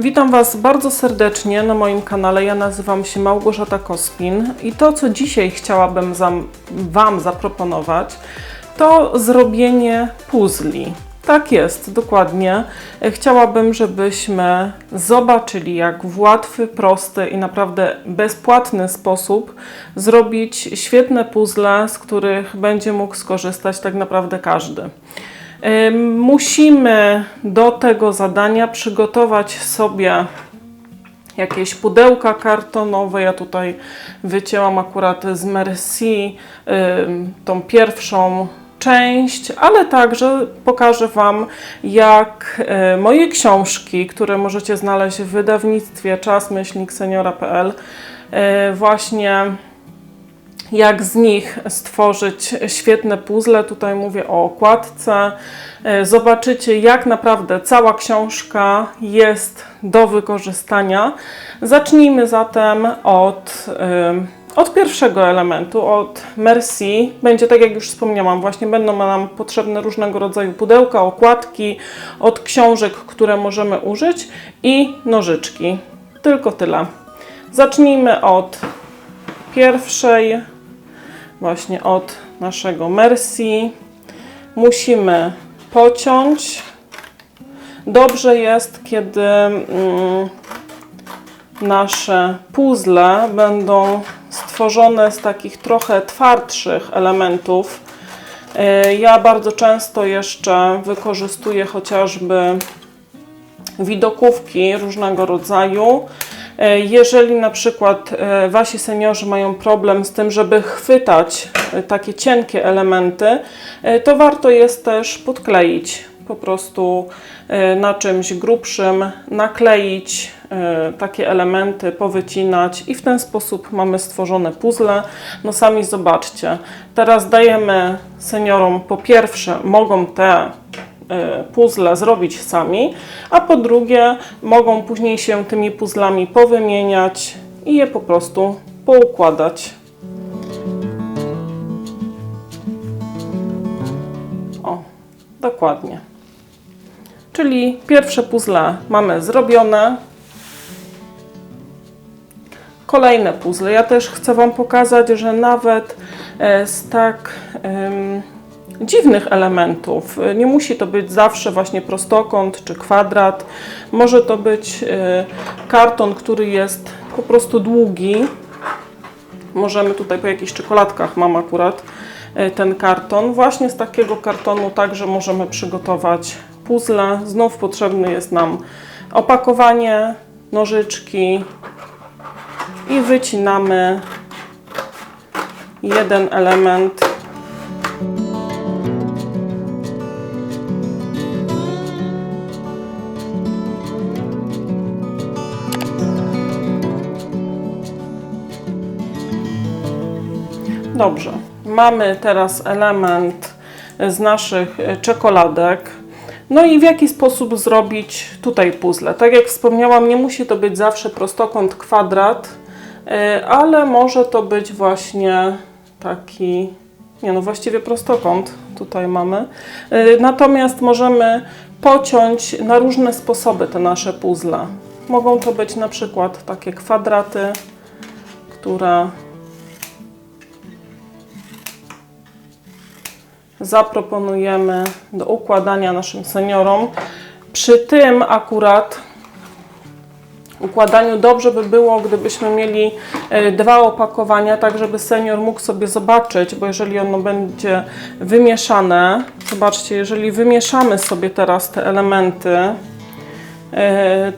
Witam Was bardzo serdecznie na moim kanale. Ja nazywam się Małgorzata Kospin i to, co dzisiaj chciałabym Wam zaproponować, to zrobienie puzli. Tak jest, dokładnie. Chciałabym, żebyśmy zobaczyli, jak w łatwy, prosty i naprawdę bezpłatny sposób zrobić świetne puzzle, z których będzie mógł skorzystać tak naprawdę każdy. Musimy do tego zadania przygotować sobie jakieś pudełka kartonowe. Ja tutaj wycięłam akurat z Merci tą pierwszą część, ale także pokażę Wam, jak e, moje książki, które możecie znaleźć w wydawnictwie czas-seniora.pl e, właśnie jak z nich stworzyć świetne puzzle. Tutaj mówię o okładce. E, Zobaczycie, jak naprawdę cała książka jest do wykorzystania. Zacznijmy zatem od, em, od pierwszego elementu, od Merci. Będzie tak, jak już wspomniałam, właśnie będą nam potrzebne różnego rodzaju pudełka, okładki od książek, które możemy użyć i nożyczki. Tylko tyle. Zacznijmy od pierwszej, właśnie od naszego Merci. Musimy pociąć. Dobrze jest, kiedy mm, nasze puzzle będą stworzone z takich trochę twardszych elementów. E, Ja bardzo często jeszcze wykorzystuję chociażby widokówki różnego rodzaju. E, Jeżeli na przykład e, wasi seniorzy mają problem z tym, żeby chwytać e, takie cienkie elementy, to warto jest też podkleić po prostu na czymś grubszym, nakleić takie elementy, powycinać i w ten sposób mamy stworzone puzzle. No sami zobaczcie. Teraz dajemy seniorom po pierwsze mogą te puzzle zrobić sami, a po drugie mogą później się tymi puzzlami powymieniać i je po prostu poukładać. O, dokładnie. Czyli pierwsze puzzle mamy zrobione. Kolejne puzzle. Ja też chcę Wam pokazać, że nawet e, z tak dziwnych elementów, nie musi to być zawsze właśnie prostokąt czy kwadrat, może to być e, karton, który jest po prostu długi. Możemy tutaj po jakichś czekoladkach mam akurat e, ten karton. Właśnie z takiego kartonu także możemy przygotować puzzle. Znów potrzebne jest nam opakowanie, nożyczki i wycinamy jeden element. Dobrze, mamy teraz element z naszych e, czekoladek. No i w jaki sposób zrobić tutaj puzzle? Tak jak wspomniałam, nie musi to być zawsze prostokąt, kwadrat, e, ale może to być właśnie taki, nie no właściwie prostokąt tutaj mamy. E, Natomiast możemy pociąć na różne sposoby te nasze puzzle. Mogą to być na przykład takie kwadraty, które zaproponujemy do układania naszym seniorom. Przy tym akurat układaniu dobrze by było, gdybyśmy mieli e, dwa opakowania, tak żeby senior mógł sobie zobaczyć, bo jeżeli ono będzie wymieszane, zobaczcie, jeżeli wymieszamy sobie teraz te elementy,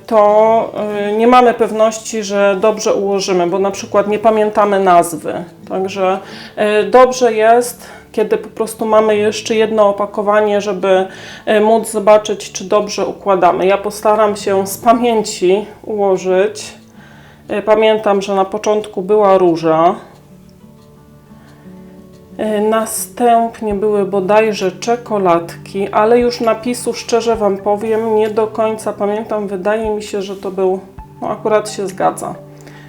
to e, nie mamy pewności, że dobrze ułożymy, bo na przykład nie pamiętamy nazwy. Także e, dobrze jest, kiedy po prostu mamy jeszcze jedno opakowanie, żeby e, móc zobaczyć, czy dobrze układamy. Ja postaram się z pamięci ułożyć. E, Pamiętam, że na początku była róża. E, Następnie były bodajże czekoladki, ale już napisu szczerze Wam powiem, nie do końca pamiętam. Wydaje mi się, że to był, no akurat się zgadza.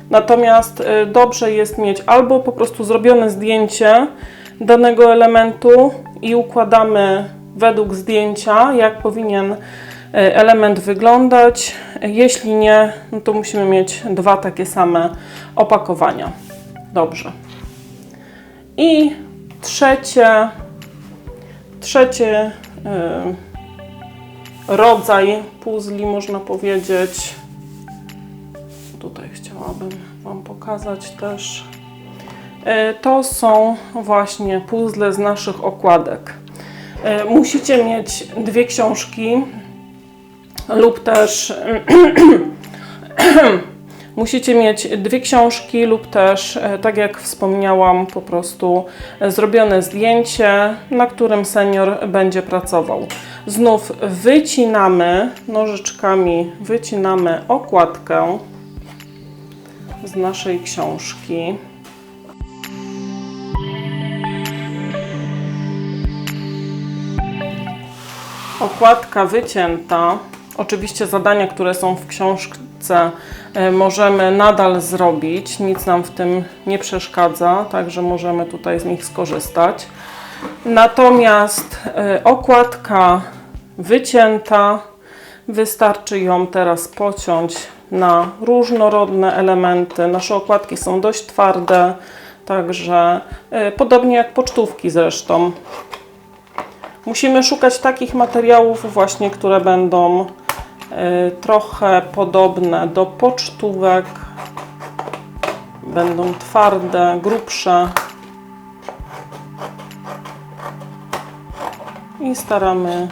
Natomiast e, dobrze jest mieć albo po prostu zrobione zdjęcie danego elementu i układamy według zdjęcia, jak powinien e, element wyglądać. Jeśli nie, no to musimy mieć dwa takie same opakowania. Dobrze. I trzecie, trzecie y, rodzaj puzli, można powiedzieć. Tutaj chciałabym Wam pokazać też. Y, To są właśnie puzzle z naszych okładek. Y, Musicie mieć dwie książki lub też Musicie mieć dwie książki lub też, e, tak jak wspomniałam, po prostu e, zrobione zdjęcie, na którym senior będzie pracował. Znów wycinamy nożyczkami, wycinamy okładkę z naszej książki. Okładka wycięta. Oczywiście zadania, które są w książce, e, możemy nadal zrobić. Nic nam w tym nie przeszkadza, także możemy tutaj z nich skorzystać. Natomiast e, okładka wycięta, wystarczy ją teraz pociąć na różnorodne elementy. Nasze okładki są dość twarde, także e, podobnie jak pocztówki zresztą. Musimy szukać takich materiałów właśnie, które będą trochę podobne do pocztówek. Będą twarde, grubsze. I staramy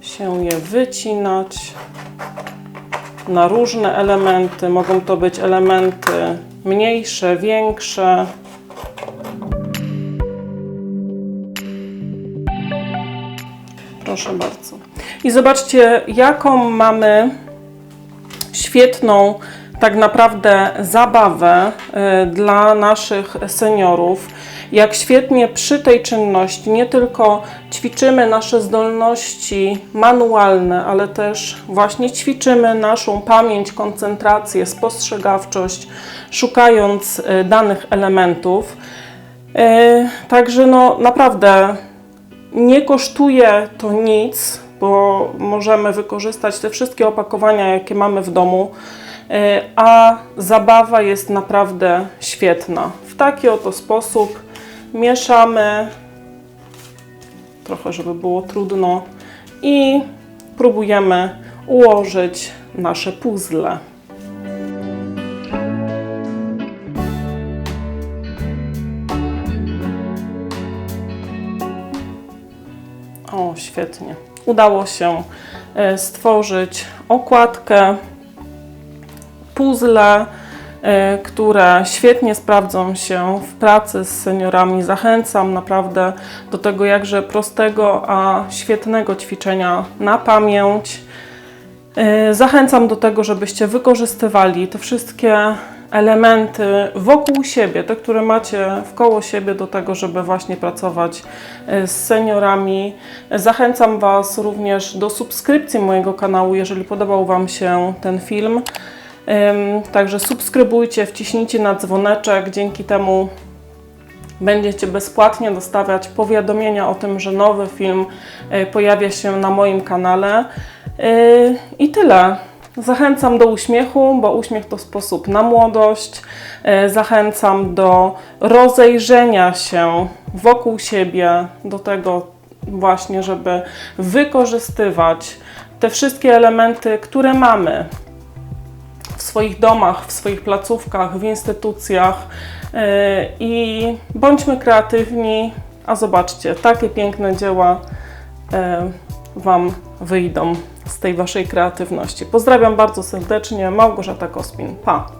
się je wycinać na różne elementy. Mogą to być elementy mniejsze, większe. Proszę bardzo. I zobaczcie, jaką mamy świetną tak naprawdę zabawę y, dla naszych seniorów. Jak świetnie przy tej czynności nie tylko ćwiczymy nasze zdolności manualne, ale też właśnie ćwiczymy naszą pamięć, koncentrację, spostrzegawczość, szukając y, danych elementów. Y, Także no naprawdę nie kosztuje to nic, bo możemy wykorzystać te wszystkie opakowania, jakie mamy w domu, e, a zabawa jest naprawdę świetna. W taki oto sposób mieszamy, trochę żeby było trudno, i próbujemy ułożyć nasze puzzle. O, świetnie. Udało się e, stworzyć okładkę, puzzle, e, które świetnie sprawdzą się w pracy z seniorami. Zachęcam naprawdę do tego jakże prostego, a świetnego ćwiczenia na pamięć. E, Zachęcam do tego, żebyście wykorzystywali te wszystkie elementy wokół siebie, te, które macie wkoło siebie, do tego, żeby właśnie pracować e, z seniorami. Zachęcam Was również do subskrypcji mojego kanału, jeżeli podobał Wam się ten film. Także subskrybujcie, wciśnijcie na dzwoneczek, dzięki temu będziecie bezpłatnie dostawiać powiadomienia o tym, że nowy film e, pojawia się na moim kanale. Yy, I tyle. Zachęcam do uśmiechu, bo uśmiech to sposób na młodość. Yy, Zachęcam do rozejrzenia się wokół siebie, do tego właśnie, żeby wykorzystywać te wszystkie elementy, które mamy w swoich domach, w swoich placówkach, w instytucjach yy, i bądźmy kreatywni, a zobaczcie, takie piękne dzieła yy, Wam wyjdą z tej Waszej kreatywności. Pozdrawiam bardzo serdecznie, Małgorzata Kospin. Pa!